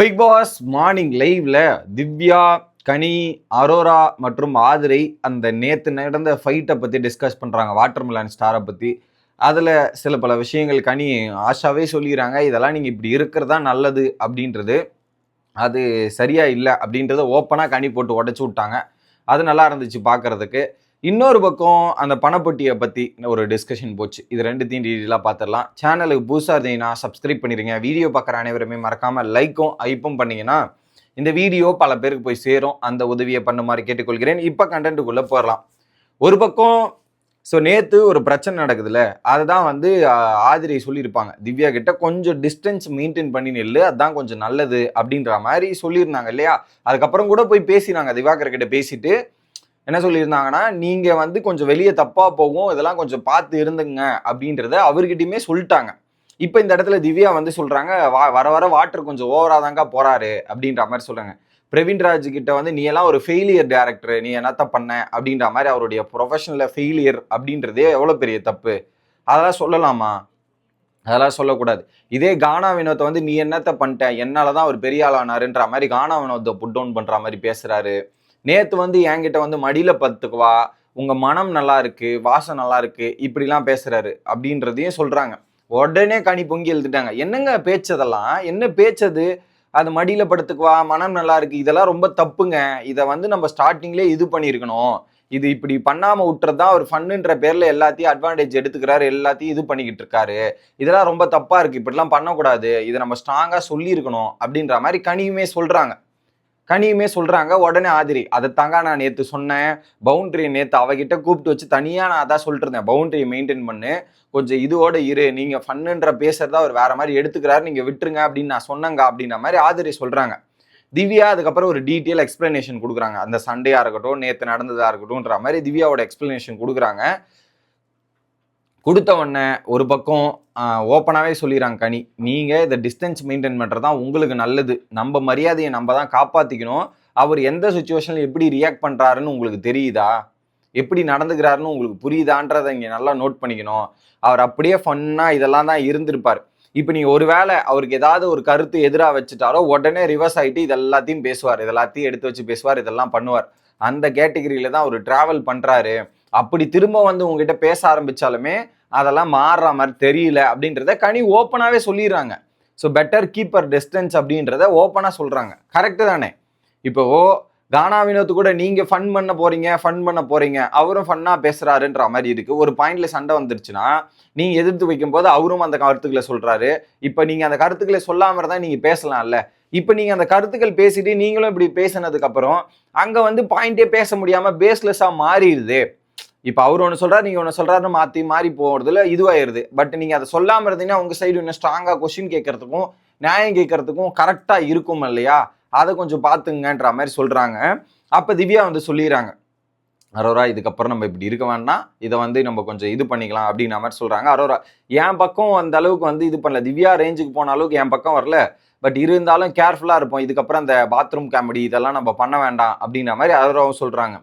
Big pass morning லைவ்ல திவ்யா கனி அரோரா மற்றும் ஆதிரை அந்த நேத்து நடந்த ஃபைட்டை பத்தி டிஸ்கஸ் பண்றாங்க. வாட்டர்மெலன் ஸ்டாரை பத்தி. அதில் சில பல விஷயங்கள் கனி ஆஷாவே சொல்லிடுறாங்க இதெல்லாம் நீங்கள் இப்படி இருக்கிறதா நல்லது அப்படின்றது. அது சரியாக இல்லை அப்படின்றத ஓப்பனாக கனி போட்டு உடச்சி விட்டாங்க. அது நல்லா இருந்துச்சு பார்க்கறதுக்கு இன்னொரு பக்கம் அந்த பணப்பட்டியை பற்றி ஒரு டிஸ்கஷன் போச்சு. இது ரெண்டுத்தையும் டீட்டெயிலாக பார்த்துடலாம் சேனலுக்கு புதுசாக இருந்தீங்கன்னா சப்ஸ்கிரைப் பண்ணிடுங்க வீடியோ பார்க்குற அனைவருமே மறக்காமல் லைக்கும் ஐப்பும் பண்ணிங்கன்னா இந்த வீடியோ பல பேருக்கு போய் சேரும். அந்த உதவியை பண்ணுமாறு கேட்டுக்கொள்கிறேன். இப்போ கண்டென்ட்டுக்குள்ளே போகலாம் ஒரு பக்கம் ஸோ நேற்று ஒரு பிரச்சனை நடக்குதுல்ல. அதுதான் வந்து ஆதிரை சொல்லியிருப்பாங்க. திவ்யா கிட்ட கொஞ்சம் டிஸ்டன்ஸ் மெயின்டைன் பண்ணி நில்லு. அதான் கொஞ்சம் நல்லது அப்படின்ற மாதிரி சொல்லியிருந்தாங்க இல்லையா? அதுக்கப்புறம் கூட போய் பேசினாங்க. திவாகர் கிட்ட பேசிட்டு என்ன சொல்லியிருந்தாங்கன்னா நீங்க வந்து கொஞ்சம் வெளியே தப்பா போகும் இதெல்லாம் கொஞ்சம் பார்த்து இருந்துங்க அப்படின்றத அவர்கிட்டயுமே சொல்லிட்டாங்க. இப்போ இந்த இடத்துல திவ்யா வந்து சொல்றாங்க "வா- வர வர வாட்டர் கொஞ்சம் ஓவரா தாங்க போறாரு அப்படின்ற மாதிரி சொல்றாங்க. பிரவீன்ராஜ் கிட்ட வந்து நீ எல்லாம் ஒரு ஃபெயிலியர் டேரக்டர் நீ என்னத்த பண்ண? அப்படின்ற மாதிரி அவருடைய ப்ரொஃபஷனில் ஃபெயிலியர் அப்படின்றதே எவ்வளோ பெரிய தப்பு? அதெல்லாம் சொல்லலாமா? அதெல்லாம் சொல்லக்கூடாது. இதே கானா வினோத்தை வந்து நீ என்னத்த பண்ணிட்ட? என்னால் தான் அவர் பெரிய ஆளானாருன்ற மாதிரி கானா வினோத்தை புட் டவுன் பண்ணுற மாதிரி பேசுகிறாரு நேற்று வந்து என்கிட்ட வந்து மடியில் பத்துக்குவா உங்கள் மனம் நல்லா இருக்கு வாசம் நல்லா இருக்கு இப்படிலாம் பேசுகிறாரு அப்படின்றதையும் சொல்கிறாங்க உடனே கனி பொங்கி எழுதிட்டாங்க என்னங்க பேச்சதெல்லாம்? என்ன பேச்சது? அது மடியில் படுத்துக்குவா மனம் நல்லா இருக்கு இதெல்லாம் ரொம்ப தப்புங்க. இதை வந்து நம்ம ஸ்டார்டிங்லேயே இது பண்ணியிருக்கணும். இது இப்படி பண்ணாமல் விட்டுறது தான் அவர் ஃபன்னுன்ற பேரில் எல்லாத்தையும் அட்வான்டேஜ் எடுத்துக்கிறாரு எல்லாத்தையும் இது பண்ணிக்கிட்டு இருக்காரு. இதெல்லாம் ரொம்ப தப்பாக இருக்குது இப்படிலாம் பண்ணக்கூடாது. இதை நம்ம ஸ்ட்ராங்காக சொல்லியிருக்கணும் அப்படின்ற மாதிரி கனியுமே சொல்கிறாங்க கனியுமே சொல்கிறாங்க உடனே ஆதிரி அதைத்தாங்க நான் நேற்று சொன்னேன். பவுண்ட்ரியை நேற்று அவகிட்ட கூப்பிட்டு வச்சு தனியாக நான் அதான் சொல்லிட்டு இருந்தேன் பவுண்டரியை மெயின்டைன் பண்ணு. கொஞ்சம் இதோட இரு. நீங்கள் ஃபன்னுன்ற பேசுகிறத அவர் வேறு மாதிரி எடுத்துக்கிறாரு. நீங்கள் விட்டுருங்க அப்படின்னு நான் சொன்னங்க அப்படின்ற மாதிரி ஆதிரி சொல்கிறாங்க திவ்யா அதுக்கப்புறம் ஒரு டீட்டெயில் எக்ஸ்பிளனேஷன் கொடுக்குறாங்க. அந்த சண்டையாக இருக்கட்டும் நேற்று நடந்ததாக இருக்கட்டும்ன்ற மாதிரி திவ்யாவோட எக்ஸ்பிளனேஷன் கொடுக்குறாங்க. கொடுத்த உடனே ஒரு பக்கம் ஓப்பனாகவே சொல்லிடுறாங்க கனி. நீங்கள் இதை டிஸ்டன்ஸ் மெயின்டைன் பண்ணுறது தான் உங்களுக்கு நல்லது. நம்ம மரியாதையை நம்ம தான் காப்பாற்றிக்கணும் அவர் எந்த சுச்சுவேஷனில் எப்படி ரியாக்ட் பண்ணுறாருன்னு உங்களுக்கு தெரியுதா? எப்படி நடந்துக்கிறாருன்னு உங்களுக்கு புரியுதான்றதை இங்கே நல்லா நோட் பண்ணிக்கணும். அவர் அப்படியே ஃபன்னாக இதெல்லாம் தான் இருந்திருப்பார். இப்போ நீங்கள் ஒருவேளை அவருக்கு ஏதாவது ஒரு கருத்து எதிராக வச்சுட்டாரோ உடனே ரிவர்ஸ் ஆகிட்டு இது எல்லாத்தையும் பேசுவார். இது எல்லாத்தையும் எடுத்து வச்சு பேசுவார் இதெல்லாம் பண்ணுவார். அந்த கேட்டகரியில் தான் அவர் ட்ராவல் பண்ணுறாரு அப்படி திரும்ப வந்து உங்ககிட்ட பேச ஆரம்பிச்சாலுமே அதெல்லாம் மாறுற மாதிரி தெரியல அப்படின்றத கனி ஓப்பனாகவே சொல்லிடுறாங்க. ஸோ பெட்டர் கீப்பர் டிஸ்டன்ஸ் அப்படின்றத ஓப்பனாக சொல்கிறாங்க கரெக்டு தானே? இப்போ கானா வினோத்து கூட நீங்கள் ஃபன் பண்ண போகிறீங்க ஃபன் பண்ண போகிறீங்க அவரும் ஃபன்னாக பேசுகிறாருன்ற மாதிரி இருக்குது ஒரு பாயிண்டில் சண்டை வந்துருச்சுன்னா நீங்கள் எதிர்த்து வைக்கும்போது அவரும் அந்த கருத்துக்களை சொல்கிறாரு இப்போ நீங்கள் அந்த கருத்துக்களை சொல்லாமல் இருந்தா நீங்கள் பேசலாம்ல. இப்போ நீங்கள் அந்த கருத்துக்கள் பேசிட்டு நீங்களும் இப்படி பேசினதுக்கப்புறம் அங்கே வந்து பாயிண்டே பேச முடியாமல் பேஸ்லெஸ்ஸாக மாறிடுது. இப்போ அவர் ஒன்று சொல்கிறார் நீங்கள் ஒன்று சொல்கிறாரு மாற்றி மாறி போகிறதுல இதுவாயிருது. பட் நீங்கள் அதை சொல்லாமல் இருந்தீங்கன்னா உங்கள் சைடு இன்னும் ஸ்ட்ராங்காக கொஷின் கேட்கறதுக்கும் நியாயம் கேட்கறதுக்கும் கரெக்டாக இருக்கும் இல்லையா? அதை கொஞ்சம் பார்த்துங்கன்ற மாதிரி சொல்கிறாங்க அப்போ திவ்யா வந்து சொல்லிடுறாங்க. அரோரா இதுக்கப்புறம் நம்ம இப்படி இருக்க வேண்டாம். இதை வந்து நம்ம கொஞ்சம் இது பண்ணிக்கலாம் அப்படின்ற மாதிரி சொல்கிறாங்க அரோரா என் பக்கம் அந்த அளவுக்கு வந்து இது பண்ணல. திவ்யா ரேஞ்சுக்கு போன அளவுக்கு என் பக்கம் வரல. பட் இருந்தாலும் கேர்ஃபுல்லாக இருப்போம். இதுக்கப்புறம் அந்த பாத்ரூம் காமெடி இதெல்லாம் நம்ம பண்ண வேண்டாம் அப்படின்ற மாதிரி அரோராவும் சொல்கிறாங்க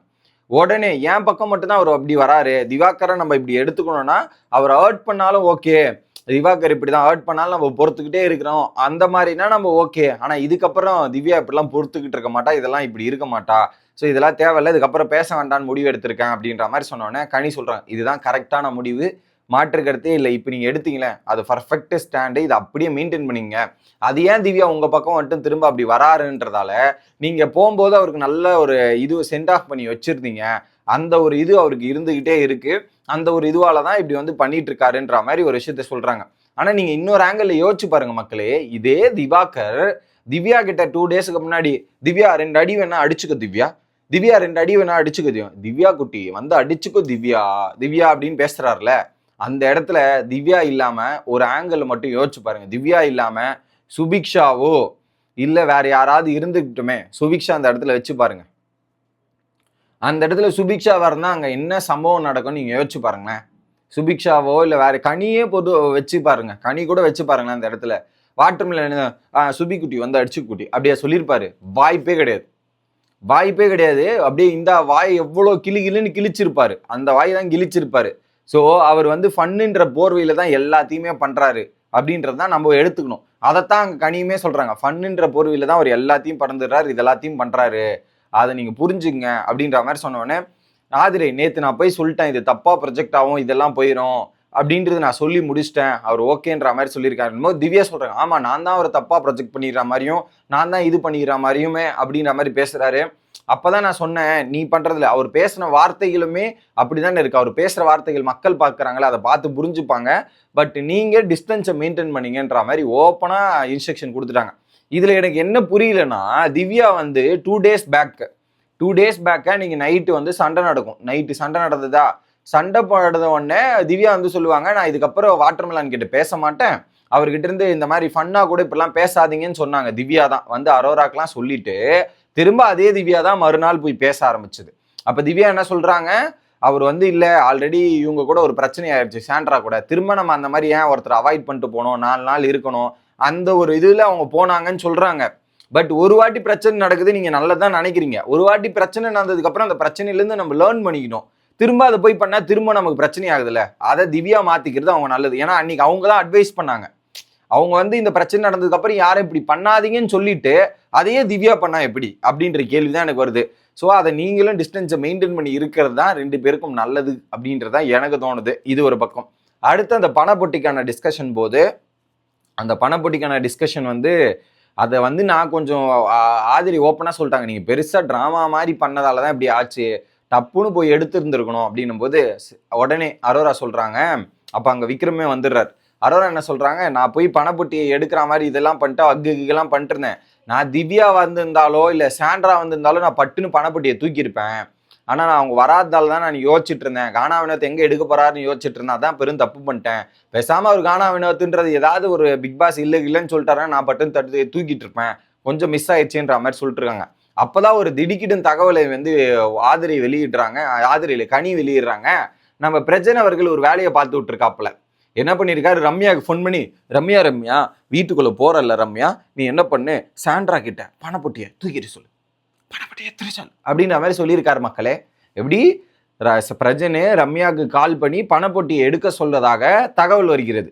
உடனே என் பக்கம் மட்டும்தான் அவர் அப்படி வராரு. திவாகரை நம்ம இப்படி எடுத்துக்கணும்னா அவர் ஹர்ட் பண்ணாலும் ஓகே திவாகர் இப்படி தான் ஹர்ட் பண்ணாலும் நம்ம பொறுத்துக்கிட்டே இருக்கிறோம். அந்த மாதிரினா நம்ம ஓகே ஆனா இதுக்கப்புறம் திவ்யா இப்படிலாம் பொறுத்துக்கிட்டு இருக்க மாட்டா. இதெல்லாம் இப்படி இருக்க மாட்டா. ஸோ இதெல்லாம் தேவையில்ல. இதுக்கப்புறம் பேச வேண்டாம்னு முடிவு எடுத்திருக்கேன் அப்படின்ற மாதிரி சொன்னோடனே கனி சொல்கிறேன் இதுதான் கரெக்டான முடிவு. மாற்று கருத்தே இல்லை. இப்போ நீங்கள் எடுத்தீங்களேன் அது பர்ஃபெக்ட் ஸ்டாண்டு இதை அப்படியே மெயின்டைன் பண்ணிங்க அது ஏன் திவ்யா உங்கள் பக்கம் மட்டும் திரும்ப அப்படி வராருன்றதால நீங்கள் போகும்போது அவருக்கு நல்ல ஒரு இது சென்ட் ஆஃப் பண்ணி வச்சிருந்தீங்க. அந்த ஒரு இது அவருக்கு இருந்துக்கிட்டே இருக்குது அந்த ஒரு இதுவால தான் இப்படி வந்து பண்ணிட்டு இருக்காருன்ற மாதிரி ஒரு விஷயத்த சொல்கிறாங்க ஆனால் நீங்கள் இன்னொரு ஆங்கிளில் யோசிச்சு பாருங்கள் மக்களே. இதே திவாகர் திவ்யா கிட்ட டூ டேஸ்க்கு முன்னாடி திவ்யா ரெண்டு அடி வேணா அடிச்சுக்க திவ்யா. திவ்யா ரெண்டு அடி வேணா அடிச்சுக்க திவ்யா. திவ்யா குட்டி வந்து அடிச்சுக்கோ திவ்யா. திவ்யா அப்படின்னு பேசுறாருல. அந்த இடத்துல திவ்யா இல்லாமல் ஒரு ஆங்கிள் மட்டும் யோசிச்சு பாருங்க. திவ்யா இல்லாமல் சுபிக்ஷாவோ இல்லை வேற யாராவது இருந்துக்கிட்டுமே சுபிக்ஷா அந்த இடத்துல வச்சு பாருங்க. அந்த இடத்துல சுபிக்ஷா வரனா அங்கே என்ன சம்பவம் நடக்கும் நீங்கள் யோசிச்சு பாருங்களேன். சுபிக்ஷாவோ இல்லை வேற கனியே பொது வச்சு பாருங்க. கனி கூட வச்சு பாருங்களேன் அந்த இடத்துல. வாட்டர்மில் சுபி சுபிக்குட்டி வந்து அடிச்சு குட்டி அப்படியே சொல்லியிருப்பாரு. வாய்ப்பே கிடையாது. வாய்ப்பே கிடையாது. அப்படியே இந்த வாய் எவ்வளோ கிளி கிளின்னு கிழிச்சிருப்பாரு. அந்த வாய் தான் கிழிச்சிருப்பாரு. ஸோ அவர் வந்து ஃபன்னுன்ற போர்வையில் தான் எல்லாத்தையுமே பண்ணுறாரு அப்படின்றது தான் நம்ம எடுத்துக்கணும். அதைத்தான் அங்கே கனியுமே சொல்கிறாங்க ஃபன்னுன்ற போர்வையில் தான் அவர் எல்லாத்தையும் பறந்துடுறாரு இது எல்லாத்தையும் பண்ணுறாரு அதை நீங்கள் புரிஞ்சுங்க அப்படின்ற மாதிரி சொன்னோடனே ஆதிரை நேற்று நான் போய் சொல்லிட்டேன். இது தப்பாக ப்ரொஜெக்ட் ஆகும் இதெல்லாம் போயிடும் அப்படின்றது நான் சொல்லி முடிச்சிட்டேன். அவர் ஓகேன்ற மாதிரி சொல்லியிருக்காரு. திவ்யா சொல்கிறாங்க ஆமாம் நான் தான் அவரை தப்பாக ப்ரொஜெக்ட் பண்ணிடுற மாதிரியும் நான் தான் இது பண்ணிடுற மாதிரியுமே அப்படின்ற மாதிரி பேசுகிறாரு அப்போ தான் நான் சொன்னேன் நீ பண்ணுறதுல அவர் பேசின வார்த்தைகளுமே அப்படிதானே இருக்குது அவர் பேசுகிற வார்த்தைகள் மக்கள் பார்க்குறாங்களே அதை பார்த்து புரிஞ்சுப்பாங்க. பட் நீங்கள் டிஸ்டன்ஸை மெயின்டைன் பண்ணீங்கன்ற மாதிரி ஓப்பனாக இன்ஸ்ட்ரக்ஷன் கொடுத்துட்டாங்க. இதில் எனக்கு என்ன புரியலன்னா திவ்யா வந்து two days back two days பேக்கை நீங்கள் நைட்டு வந்து சண்டை நடக்கும். நைட்டு சண்டை நடந்ததா? சண்டை போடுறத உடனே திவ்யா வந்து சொல்லுவாங்க நான் இதுக்கப்புறம் வாட்டர்மெலான் கிட்ட பேச மாட்டேன். அவர்கிட்ட இருந்து இந்த மாதிரி ஃபன்னா கூட இப்படிலாம் பேசாதீங்கன்னு சொன்னாங்க. திவ்யா தான் வந்து அரோராக்கெல்லாம் சொல்லிட்டு திரும்ப அதே திவ்யா தான் மறுநாள் போய் பேச ஆரம்பிச்சது. அப்ப திவ்யா என்ன சொல்றாங்க? அவர் வந்து இல்லை ஆல்ரெடி இவங்க கூட ஒரு பிரச்சனை ஆயிடுச்சு சாண்ட்ரா கூட. திரும்ப நம்ம அந்த மாதிரி ஏன் ஒருத்தர் அவாய்ட் பண்ணிட்டு போனோம் நாலு நாள் இருக்கணும். அந்த ஒரு இதில் அவங்க போனாங்கன்னு சொல்றாங்க. பட் ஒரு வாட்டி பிரச்சனை நடக்குது நீங்க நல்லதான் நினைக்கிறீங்க. ஒரு வாட்டி பிரச்சனை நடந்ததுக்கு அப்புறம் அந்த பிரச்சனையிலேருந்து நம்ம லேர்ன் பண்ணிக்கணும். திரும்ப அதை போய் பண்ணால் திரும்ப நமக்கு பிரச்சனை ஆகுதுல்ல? அதை திவ்யா மாற்றிக்கிறது அவங்க நல்லது. ஏன்னா அன்னைக்கு அவங்க தான் அட்வைஸ் பண்ணாங்க. அவங்க வந்து இந்த பிரச்சனை நடந்ததுக்கப்புறம் யாரும் இப்படி பண்ணாதீங்கன்னு சொல்லிட்டு அதையே திவ்யா பண்ணா எப்படி? அப்படின்ற கேள்வி தான் எனக்கு வருது. ஸோ அதை நீங்களும் டிஸ்டன்ஸை மெயின்டைன் பண்ணி இருக்கிறது தான் ரெண்டு பேருக்கும் நல்லது அப்படின்றது தான் எனக்கு தோணுது. இது ஒரு பக்கம். அடுத்து அந்த பணப்பொட்டிக்கான டிஸ்கஷன் போது அந்த பணப்பொட்டிக்கான டிஸ்கஷன் வந்து அதை வந்து நான் கொஞ்சம் ஆதிரி ஓப்பனாக சொல்லிட்டாங்க. நீங்கள் பெருசாக ட்ராமா மாதிரி பண்ணதால தான் இப்படி ஆச்சு. டப்புன்னு போய் எடுத்திருந்துருக்கணும் அப்படின்னும் போது உடனே அரோரா சொல்கிறாங்க அப்போ அங்கே விக்ரமே வந்துடுறார். அரோரா என்ன சொல்கிறாங்க நான் போய் பணப்பொட்டியை எடுக்கிற மாதிரி இதெல்லாம் பண்ணிட்டு அக்கு கிக்கெல்லாம் பண்ணிட்டுருந்தேன் நான் திவ்யா வந்திருந்தாலோ இல்லை சாண்ட்ரா வந்திருந்தாலோ நான் பட்டுன்னு பணப்பொட்டியை தூக்கியிருப்பேன். ஆனால் நான் அவங்க வராததால தான் நான் யோசிச்சுட்டு இருந்தேன். கானா வினோத் எங்கே எடுக்க போறாருன்னு யோசிச்சுட்டு இருந்தேன் தான் பெரும் தப்பு பண்ணிட்டேன். பேசாமல் அவர் கானா வினோத்துன்றது ஏதாவது ஒரு பிக் பாஸ் இல்லை இல்லைன்னு சொல்லிட்டாருன்னா நான் பட்டுன்னு தட்டு தூக்கிட்டு இருப்பேன். கொஞ்சம் மிஸ் ஆயிடுச்சுன்ற மாதிரி சொல்லிட்டு இருக்காங்க. அப்போதான் ஒரு திடுக்கிடும் தகவலை வந்து ஆதிரி வெளியிடுறாங்க ஆதிரியில் கனி வெளியிடுறாங்க. நம்ம பிரஜன் அவர்கள் ஒரு வேலையை பார்த்து விட்டுருக்காப்புல. என்ன பண்ணியிருக்காரு ரம்யாவுக்கு ஃபோன் பண்ணி ரம்யா ரம்யா வீட்டுக்குள்ளே போகிறல்ல ரம்யா நீ என்ன பண்ணு? சாண்ட்ரா கிட்ட பணப்பொட்டியை தூக்கிட்டு சொல்லு. பணப்பொட்டியை திருச்சல் அப்படின்ற மாதிரி சொல்லியிருக்காரு மக்களே. எப்படி? பிரஜனே பிரஜனு ரம்யாவுக்கு கால் பண்ணி பணப்பொட்டியை எடுக்க சொல்றதாக தகவல் வருகிறது.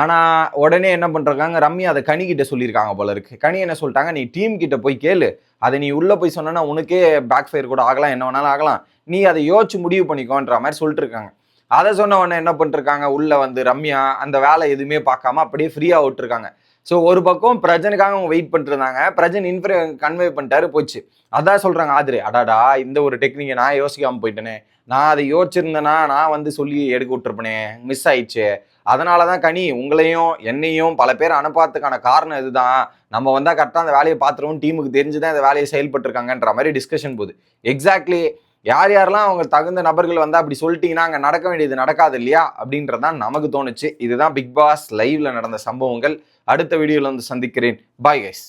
ஆனால் உடனே என்ன பண்ணுறாங்க ரம்யா அதை கனி கிட்ட சொல்லியிருக்காங்க போல இருக்கு. கனி என்ன சொல்லிட்டாங்க? நீ டீம் கிட்ட போய் கேளு. அதை நீ உள்ளே போய் சொன்னா உனக்கே பேக் ஃபயர் கூட ஆகலாம். என்ன வேணாலும் ஆகலாம். நீ அதை யோசிச்சு முடிவு பண்ணிக்கோன்ற மாதிரி சொல்லிட்டு இருக்காங்க அதை சொன்ன உடனே என்ன பண்ணிருக்காங்க? உள்ளே வந்து ரம்யா அந்த வேலை எதுவுமே பார்க்காம அப்படியே ஃப்ரீயாக விட்டுருக்காங்க. ஸோ ஒரு பக்கம் பிரஜனுக்காக அவங்க வெயிட் பண்ணிருந்தாங்க பிரஜன் இன்ஃபர் கன்வே பண்ணிட்டாரு போச்சு. அதான் சொல்கிறாங்க ஆதிரி அடாடா இந்த ஒரு டெக்னிக்கை நான் யோசிக்காமல் போயிட்டேனே. நான் அதை யோசிச்சிருந்தேனா நான் வந்து சொல்லி எடுக்க விட்டுருப்பேனே. மிஸ் ஆயிடுச்சு. அதனால தான் கனி உங்களையும் என்னையும் பல பேர் அனுப்பாததுக்கான காரணம் இதுதான். நம்ம வந்தால் கரெக்டாக அந்த வேலையை பார்த்துருவோம் டீமுக்கு தெரிஞ்சு தான் இந்த வேலையை செயல்பட்டுருக்காங்கன்ற மாதிரி டிஸ்கஷன் போகுது. எக்ஸாக்ட்லி யார் யாரெல்லாம் அவங்க தகுந்த நபர்கள் வந்தால் அப்படி சொல்லிட்டீங்கன்னா அங்கே நடக்க வேண்டியது நடக்காது இல்லையா? அப்படின்றதான் நமக்கு தோணுச்சு. இதுதான் பிக் பாஸ் லைவ்ல நடந்த சம்பவங்கள். அடுத்த வீடியோவில் வந்து சந்திக்கிறேன். Bye guys